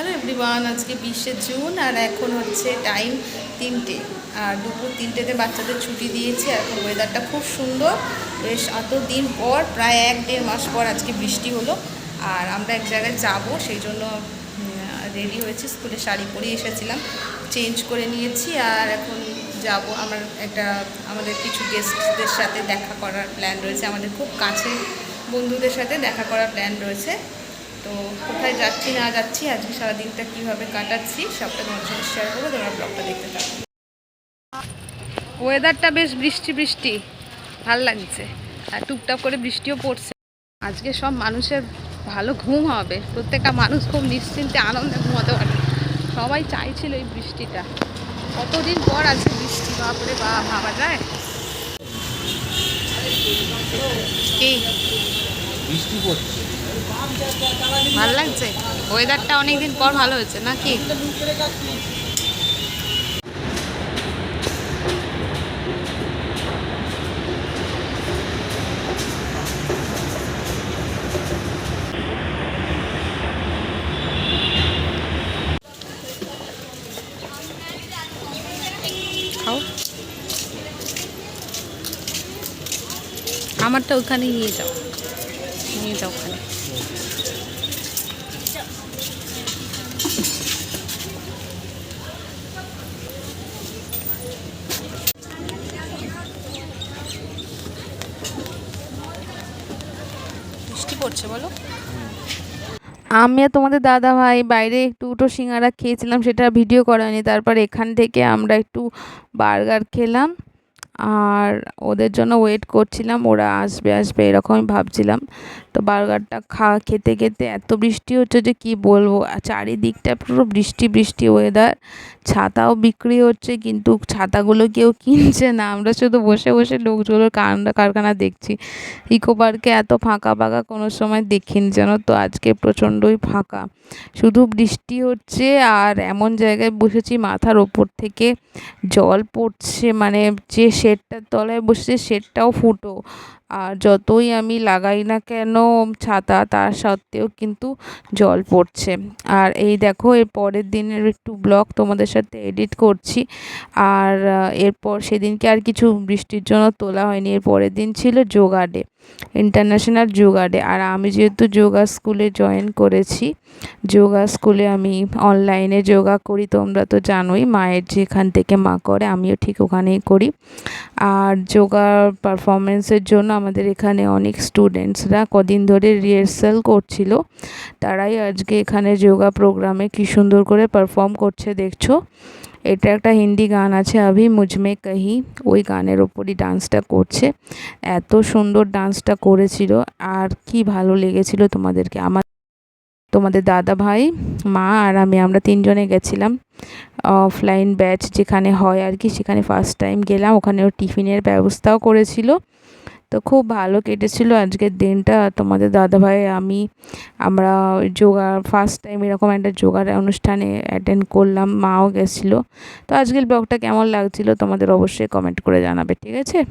Hello everyone আজকে বিশে June আর এখন হচ্ছে টাইম তিনটে। আর দুপুর তিনটেতে বাচ্চাদের ছুটি দিয়েছে, এখন ওয়েদারটা খুব সুন্দর। বেশ এত দিন পর, প্রায় এক দেড় মাস পর আজকে বৃষ্টি হলো। আর আমরা এক জায়গায় যাব, সেই জন্য রেডি হয়েছি, স্কুলে শাড়ি পরে এসেছিলাম। চেঞ্জ করে নিয়েছি আর এখন যাব। আমার একটা, আমাদের কিছু গেস্টদের সাথে দেখা করার প্ল্যান রয়েছে। আমাদের খুব কাছে বন্ধুদের সাথে দেখা করার প্ল্যান রয়েছে। তো কোথায় যাচ্ছি, না যাচ্ছি, আজকে সারাদিনটা কীভাবে কাটাচ্ছি, সবটা তোমার সাথে শেয়ার করব, তোমরা ব্লগটা দেখতে থাকো। ওয়েদারটা বেশ বৃষ্টি বৃষ্টি, ভালো লাগছে। আর টুকটাক করে বৃষ্টিও পড়ছে। আজকে সব মানুষের ভালো ঘুম হবে, প্রত্যেকটা মানুষ খুব নিশ্চিন্তে আনন্দে ঘুমাতে পারে সবাই চাইছিল এই বৃষ্টিটা। কতদিন পর আজকে বৃষ্টি, বাপরে বা ভাবা যায়? বৃষ্টি পড়ছে। ভালো লাগছে? ওয়েদারটা অনেকদিন পর ভালো হয়েছে, নাকি? আমারটা ওখানে নিয়ে যাও। নিয়ে যাও ওখানে। বলো। আমি আর তোমাদের দাদা ভাই বাইরে একটু উটো সিঙ্গারা খেয়েছিলাম, সেটা ভিডিও করানি তারপর এখান থেকে আমরা একটু বার্গার খেলাম। আর ওদের জন্য ওয়েট করছিলাম, ওরা আসবে আসবে এরকমই ভাবছিলাম। তো বার্গারটা খা, খেতে খেতে এত বৃষ্টি হচ্ছে যে কি বলব? চারিদিকটা পুরো বৃষ্টি বৃষ্টি ওয়েদার ছাতাও বিক্রি হচ্ছে, কিন্তু ছাতাগুলো কেউ কিনছে না। আমরা শুধু বসে বসে লোকগুলোর কারখানা কারখানা দেখছি। ইকো পার্কে এত ফাঁকা ফাঁকা কোনো সময় দেখিনি যেন তো? আজকে প্রচণ্ডই ফাঁকা। শুধু বৃষ্টি হচ্ছে আর এমন জায়গায় বসেছি মাথার ওপর থেকে জল পড়ছে মানে যে শেডটার তলায় বসেছে, শেডটাও ফুটো। আর যতই আমি লাগাই না কেন, ছাতা তার সত্ত্বেও কিন্তু জল পড়ছে। আর এই দেখো, এর পরের দিনের একটু ব্লগ তোমাদের সাথে এডিট করছি। আর এরপর সেদিনকে আর কিছু বৃষ্টির জন্য তোলা হয়নি। এর পরের দিন ছিল yoga day. International yoga day আর আমি যেহেতু যোগা স্কুলে জয়েন করেছি যোগা স্কুলে আমি অনলাইনে যোগা করি, তোমরা তো জানোই, মায়ের যেখান থেকে মা করে, আমিও ঠিক ওখানেই করি। আর যোগা পারফরমেন্সের জন্য আমাদের এখানে অনেক স্টুডেন্টসরা কদিন ধরে রিহার্সাল করছিল। তারাই আজকে এখানে যোগা প্রোগ্রামে কী সুন্দর করে পারফর্ম করছে, দেখছ? এটা একটা হিন্দি গান আছে, আভি মুজমে কাহি। ওই গানের ওপরই ডান্সটা করছে। এত সুন্দর ডান্সটা করেছিল আর কি ভালো লেগেছিল তোমাদেরকে। আমার, তোমাদের দাদা ভাই, মা আর আমি, আমরা তিনজনে গেছিলাম অফলাইন ব্যাচ যেখানে হয় আর কি, সেখানে ফার্স্ট টাইম গেলাম। ওখানে টিফিনের ব্যবস্থাও করেছিল। তো খুব ভালো কেটেছিল আজকের দিনটা। তোমাদের দাদাভাই, আমি, আমরা যোগা ফার্স্ট টাইম এরকম একটা যোগার অনুষ্ঠানে অ্যাটেন্ড করলাম, মাও গেছিল। তো আজকের ব্লগটা কেমন লাগছিল তোমাদের অবশ্যই কমেন্ট করে জানাবে, ঠিক আছে?